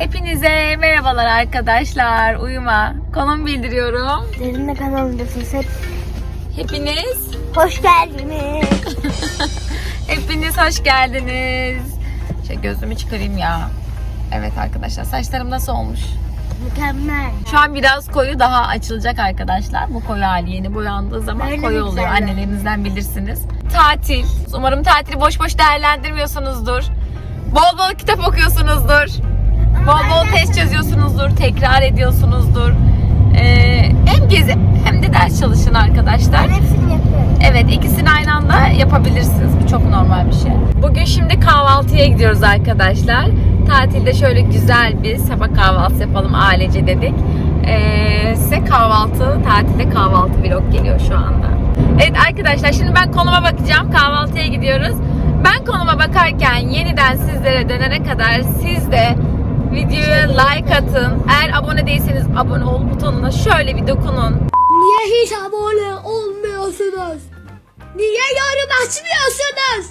Hepinize merhabalar arkadaşlar. Uyuma. Konum bildiriyorum. Derinle kanalındasınız. Hep Hepiniz, hoş geldiniz. hepiniz hoş geldiniz. Şey gözümü çıkarayım ya. Evet arkadaşlar saçlarım nasıl olmuş? Mükemmel. Şu an biraz koyu daha açılacak arkadaşlar. Bu koyu hali yeni boyandığı zaman Öyle koyu oluyor. Annelerinizden bilirsiniz. Tatil. Umarım tatili boş boş değerlendirmiyorsunuzdur. Bol bol kitap okuyorsunuzdur. Bol bol test çözüyorsunuzdur. Tekrar ediyorsunuzdur. Ee, hem gezip hem de ders çalışın arkadaşlar. Ben hepsini yapıyorum. Evet ikisini aynı anda yapabilirsiniz. Bu çok normal bir şey. Bugün şimdi kahvaltıya gidiyoruz arkadaşlar. Tatilde şöyle güzel bir sabah kahvaltısı yapalım ailece dedik. Ee, size kahvaltı, tatilde kahvaltı vlog geliyor şu anda. Evet arkadaşlar şimdi ben konuma bakacağım. Kahvaltıya gidiyoruz. Ben konuma bakarken yeniden sizlere dönene kadar siz de videoya like atın. Eğer abone değilseniz abone ol butonuna şöyle bir dokunun. Niye hiç abone olmuyorsunuz? Niye yorum açmıyorsunuz?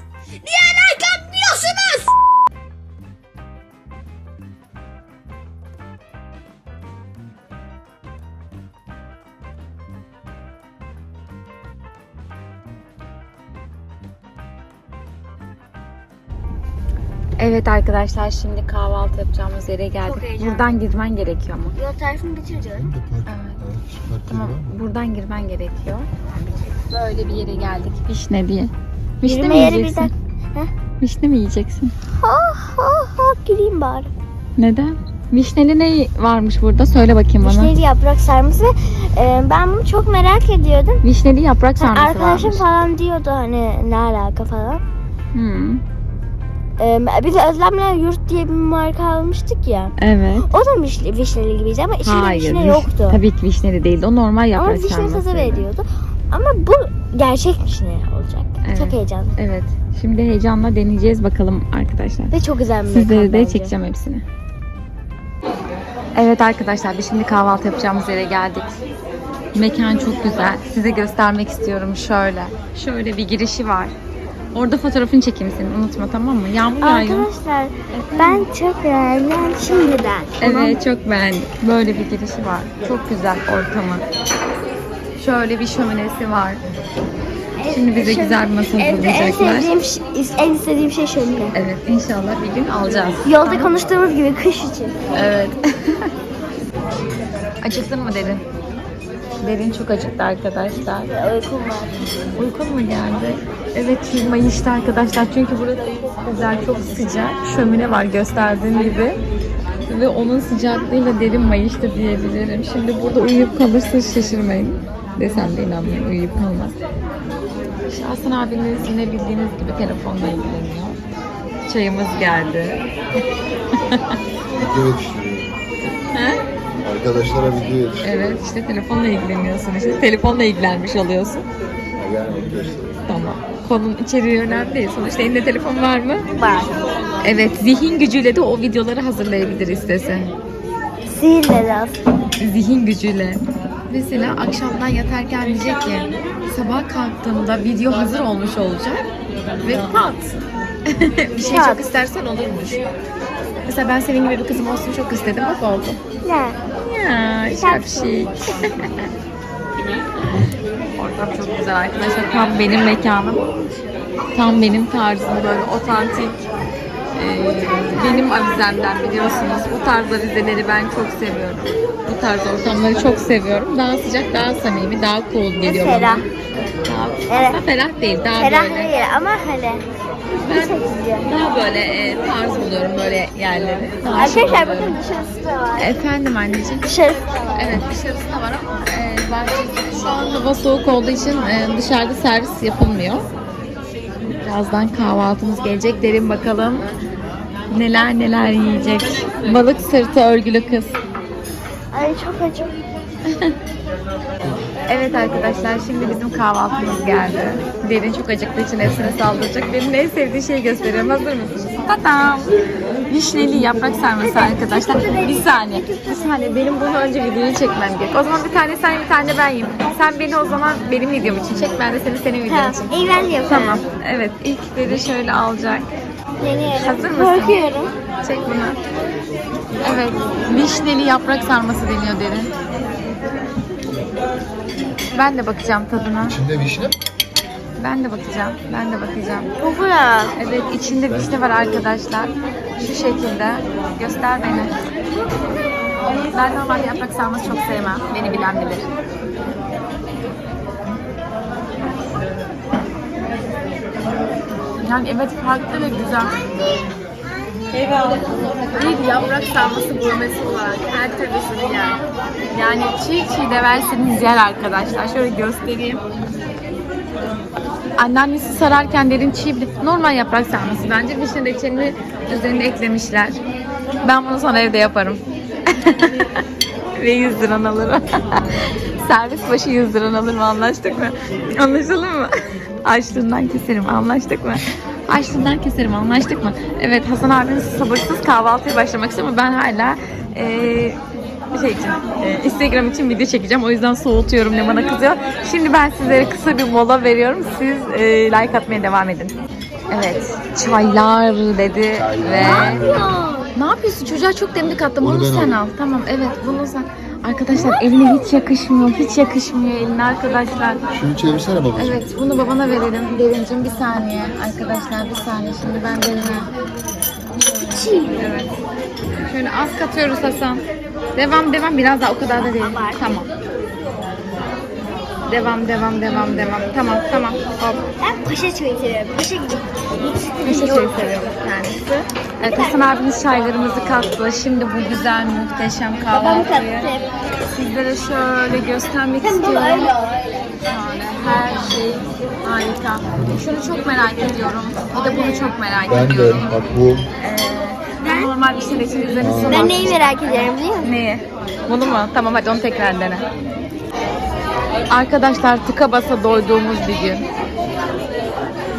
Evet arkadaşlar şimdi kahvaltı yapacağımız yere Çok geldik. heyecanlıyım. Buradan girmen gerekiyor mu? Yol tarifini bitireceğim. Tamam buradan girmen gerekiyor. Böyle bir yere geldik. Vişne diye. Vişne Yürüme mi yeri bir yiyeceksin? dakika. Vişne mi yiyeceksin? Ha ha ha gireyim bari. Neden? Vişneli ne varmış burada? Söyle bakayım bana. Vişneli yaprak sarması ve e, ben bunu çok merak ediyordum. Vişneli yaprak sarması arkadaşım varmış. falan diyordu hani ne alaka falan. Hmm, E, biz Özlem'le Yurt diye bir marka almıştık ya. Evet. O da vişne, vişneli gibiydi ama içinde Hayır. vişne viş- yoktu. Tabii ki vişneli değildi. O normal Ama yaprak vişne tadı veriyordu. Ama bu gerçek vişne olacak. Evet. Çok heyecanlı. Evet. Şimdi heyecanla deneyeceğiz bakalım arkadaşlar. Ve çok güzel bir Sizlere mekan de bence. çekeceğim hepsini. Evet arkadaşlar biz şimdi kahvaltı yapacağımız yere geldik. Mekan çok güzel. Size göstermek istiyorum şöyle. Şöyle bir girişi var. Orada fotoğrafını çekeyim senin unutma tamam mı? Yağmur yağıyor. Arkadaşlar ben çok beğendim şimdiden. Evet çok beğendik. Böyle bir girişi var. Çok güzel ortamı. Şöyle bir şöminesi var. Şimdi bize güzel bir masa En, en hazırlayacaklar. sevdiğim, ş- en istediğim şey şömine. Evet inşallah bir gün alacağız. Yolda konuştuğumuz gibi kış için. Evet. Acıktın mı Derin? Derin çok acıktı arkadaşlar. Uykum var. Uykun mu geldi? Evet firmayı işte arkadaşlar. Çünkü burada çok güzel, çok sıcak. Şömine var gösterdiğim gibi. Ve onun sıcaklığıyla derin mayıştı diyebilirim. Şimdi burada uyuyup kalırsa şaşırmayın. Desem de inanmayın uyuyup kalmaz. Şahsen abiniz yine bildiğiniz gibi telefonla ilgileniyor. Çayımız geldi. Video yetiştiriyor. He? Arkadaşlara video yetiştiriyor. Evet işte telefonla ilgileniyorsun işte. Telefonla ilgilenmiş oluyorsun. Yani. Tamam. Konunun içeriği önemli değil. Sonuçta elinde telefon var mı? Var. Evet, zihin gücüyle de o videoları hazırlayabilir istese. Sihirle aslında. Zihin gücüyle. Mesela akşamdan yatarken diyecek ki sabah kalktığımda video hazır olmuş olacak ve pat. bir şey Pat. çok istersen olurmuş. Mesela ben senin gibi bir kızım olsun çok istedim. Bak oldu. Ne? Ya şapşik. Ortam çok güzel arkadaşlar. Tam benim mekanım. Tam benim tarzım böyle otantik. Ee, benim avizemden biliyorsunuz. Bu tarz avizeleri ben çok seviyorum. Bu tarz ortamları çok seviyorum. Daha sıcak, daha samimi, daha cool geliyor bana. Ferah. Daha, Evet. aslında ferah değil, daha Ferah böyle. değil ama hele. Ben Çekici. daha böyle e, tarz buluyorum böyle yerleri. Daha Arkadaşlar bakın dışarısı da var. Efendim anneciğim. Dışarısı da var. Evet dışarısı da var ama e, bahçesi şu an hava soğuk olduğu için e, dışarıda servis yapılmıyor. Birazdan kahvaltımız gelecek. Derin bakalım neler neler yiyecek. Balık sırtı örgülü kız. Ay çok acım. Evet arkadaşlar şimdi bizim kahvaltımız geldi. Derin çok acıktığı için hepsine saldıracak. Derin en sevdiği şeyi gösteriyorum. Hazır mısınız? Tatam! Vişneli yaprak sarması arkadaşlar. Bir saniye. Bir saniye. Benim bunu önce videoyu çekmem gerek. O zaman bir tane sen bir tane ben yiyeyim. Sen beni o zaman benim videom için çek. Ben de seni senin videon için. iyi ben. Tamam. Evet. ilk Deri şöyle alacak. Deneyelim. Hazır mısın? Korkuyorum. Çek bunu. Evet. Vişneli yaprak sarması deniyor derin. Ben de bakacağım tadına. İçinde vişne mi? Ben de bakacağım. Ben de bakacağım. Çok güzel. Evet içinde vişne var arkadaşlar. Şu şekilde. Göster beni. Ben normal yaprak sarması çok sevmem. Beni bilen bilir. Yani evet farklı ve güzel. Bir yaprak sarması gurmesi olarak her türlüsünü yer. Yani çiğ çiğ de verseniz yer arkadaşlar. Şöyle göstereyim. Anneannesi sararken derin çiğ bir normal yaprak sarması bence. Vişne reçelini üzerine eklemişler. Ben bunu sana evde yaparım. Ve 100 liran alırım. Servis başı 100 liran alırım anlaştık mı? Anlaşalım mı? Açlığından keserim anlaştık mı? Açlığından keserim anlaştık mı? Evet Hasan abimiz sabırsız kahvaltıya başlamak istiyor ama ben hala eee şey için, e, Instagram için video çekeceğim. O yüzden soğutuyorum ne bana kızıyor. Şimdi ben sizlere kısa bir mola veriyorum. Siz e, like atmaya devam edin. Evet, çaylar dedi ve... Ne yapıyorsun? Çocuğa çok demlik attım. Onu Bunu ben sen alayım. al. Tamam, evet. Bunu sen... Arkadaşlar eline hiç yakışmıyor. Hiç yakışmıyor eline arkadaşlar. Şunu çevirsene babacığım. Evet, bunu babana verelim. Derincim bir saniye. Arkadaşlar bir saniye. Şimdi ben derine... Evet. Şöyle az katıyoruz Hasan. Devam devam. Biraz daha o kadar da değil. Tamam. Devam devam devam devam. Tamam tamam. Hop. Ben paşa çayı seviyorum. Paşa gibi. Paşa çayı seviyorum kendisi. Evet Hasan abimiz çaylarımızı kattı. Şimdi bu güzel muhteşem kahvaltıyı sizlere şöyle göstermek istiyorum. Şöyle her şey harika. Şunu çok merak ediyorum. Bir de bunu çok merak Ben de ediyorum. bak bu Ee, normal bir şey için üzerine. Ben neyi merak ediyorum biliyor musun? Neyi? Bunu mu? Tamam hadi onu tekrar dene. Arkadaşlar tıka basa doyduğumuz bir gün.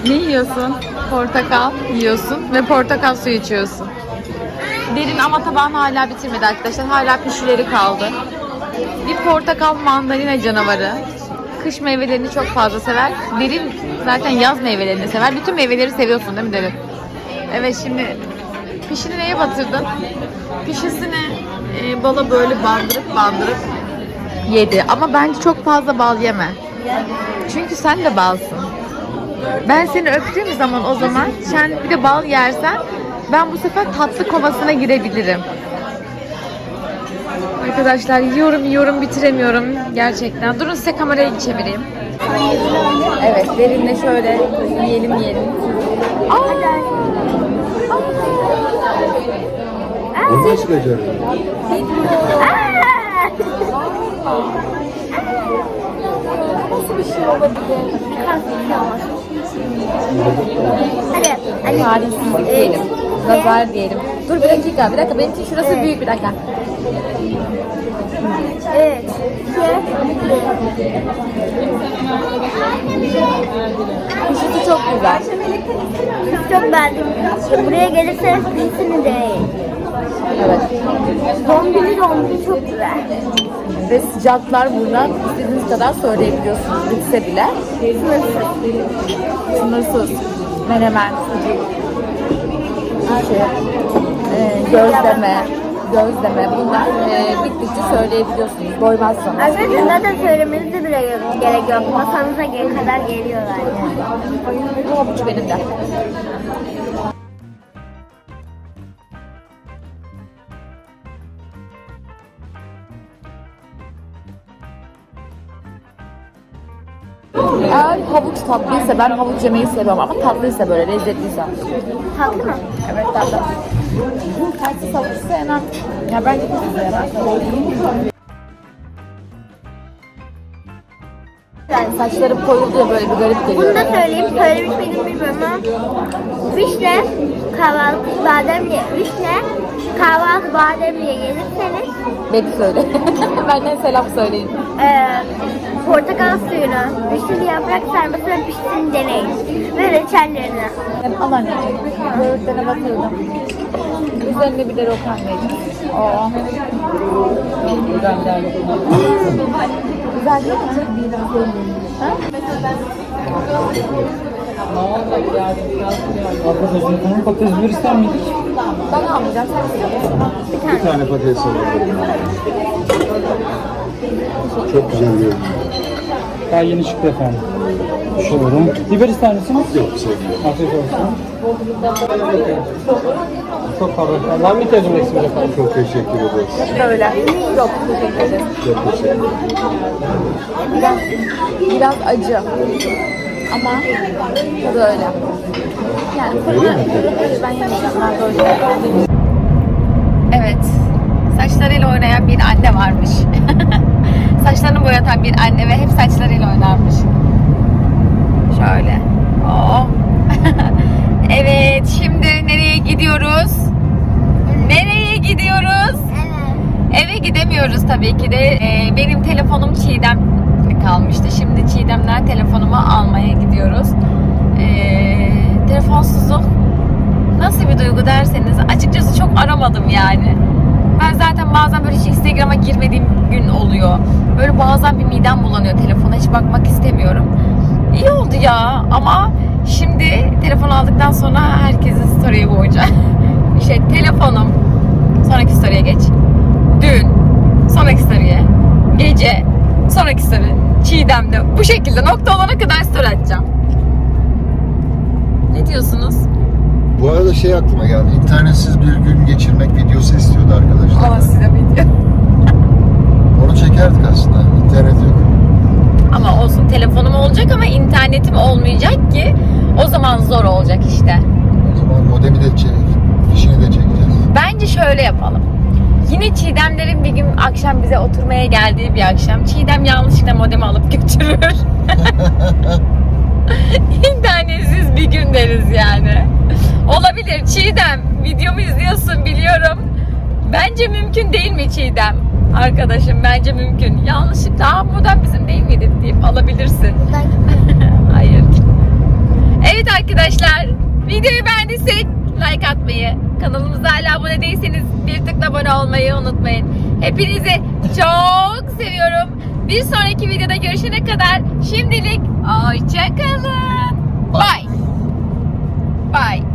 Ne yiyorsun? Portakal yiyorsun ve portakal suyu içiyorsun. Derin ama tabağını hala bitirmedi arkadaşlar. Hala pişileri kaldı. Bir portakal mandalina canavarı. Kış meyvelerini çok fazla sever. Derin zaten yaz meyvelerini sever. Bütün meyveleri seviyorsun değil mi Derin? Evet şimdi pişini neye batırdın? Pişisini e, bala böyle bandırıp bandırıp yedi. Ama bence çok fazla bal yeme. Çünkü sen de balsın. Ben seni öptüğüm zaman o zaman sen bir de bal yersen ben bu sefer tatlı kovasına girebilirim. Arkadaşlar yiyorum yiyorum bitiremiyorum gerçekten. Durun size kamerayı çevireyim. Evet derinle şöyle yiyelim yiyelim. onu nasıl becerdin? Nasıl bir şey olabilir? Hadi. Hadi. Talihsizlik diyelim. Nazar diyelim. Dur bir dakika, bir dakika. Benim için şurası Evet. büyük bir dakika. Evet. Kuşusu çok güzel. Çok beğendim. Buraya gelirseniz iyisini deneyin. Evet. Dombili dombili çok güzel. Ve sıcaklar buradan istediğiniz kadar söyleyebiliyorsunuz. Bitse bile. Sınırsız. Menemen, sucuk, sushi, e, gözleme, gözleme bunlar e, bittikçe söyleyebiliyorsunuz. Doymazsanız. Arkadaşlar zaten söylemenize bile gerek yok. Masanıza gel kadar geliyorlar yani. Bu benim de. Eğer havuç tatlıysa ben havuç yemeyi seviyorum ama tatlıysa böyle lezzetliyse. Tatlı mı? Evet tatlı. Tatsız havuç sevmem. Ya ben çok sevmem. Yani saçlarım koyuldu ya böyle bir garip geliyor. Bunu da söyleyeyim. Söylemiş miydim bilmiyorum ama vişne kahvaltı badem ye. Vişne kahvaltı bademle yedirseniz Beni söyle. Benden selam söyleyin. e, portakal suyunu, vişneli yaprak sarmasını pişsin deneyin. Ve reçellerini. Ben al anneciğim. Böğürtlene batırdım. Üzerine bir de rokan vereceğim. Oo. Güzel değil mi? Ha? Arkadaşlar efendim patates ister miydik? Ben almayacağım. Sen istiyor musun? Bir tane patates alalım. Çok güzel görünüyor. Daha yeni çıktı efendim. Şurum. Biber ister misiniz? Yok sevmiyorum. Afiyet olsun. Çok pardon. Var mı ihtiyacım eksik efendim? Çok teşekkür ederiz. Böyle. Yok teşekkür ederim. Çok teşekkür ederim. Biraz, biraz acı. Ama tadı öyle. Yani fırına, ben böyle. Evet. Saçlarıyla oynayan bir anne varmış. Saçlarını boyatan bir anne ve hep saçlarıyla oynarmış. Şöyle. Oh. evet, şimdi nereye gidiyoruz? Nereye gidiyoruz? Evet. Eve gidemiyoruz tabii ki de. Ee, benim telefonum Çiğdem kalmıştı. Şimdi Çiğdem'den telefonumu almaya gidiyoruz. Duygu derseniz açıkçası çok aramadım yani. Ben zaten bazen böyle hiç Instagram'a girmediğim gün oluyor. Böyle bazen bir midem bulanıyor telefona hiç bakmak istemiyorum. İyi oldu ya ama şimdi telefon aldıktan sonra herkesin story'e boğacağım. işte telefonum sonraki story'e geç. Dün sonraki story'e gece sonraki story Çiğdem'de bu şekilde nokta olana kadar story atacağım. Ne diyorsunuz? Bu arada şey aklıma geldi. İnternetsiz bir gün geçirmek videosu istiyordu arkadaşlar. Ama size video. Onu çekerdik aslında. İnternet yok. Ama olsun telefonum olacak ama internetim olmayacak ki o zaman zor olacak işte. O zaman modemi de çek, fişini de çekeceğiz. Bence şöyle yapalım. Yine Çiğdemlerin bir gün akşam bize oturmaya geldiği bir akşam Çiğdem yanlışlıkla modemi alıp götürür. İnternetsiz bir gün deriz yani. Olabilir Çiğdem videomu izliyorsun biliyorum. Bence mümkün değil mi Çiğdem? Arkadaşım bence mümkün. Yanlışlıkla Aa, modem bizim değil miydi deyip alabilirsin. Buradan Hayır. Evet arkadaşlar, videoyu beğendiysek like atmayı, kanalımıza hala abone değilseniz bir tıkla abone olmayı unutmayın. Hepinizi çok seviyorum. Bir sonraki videoda görüşene kadar şimdilik hoşçakalın. Bye. Bye.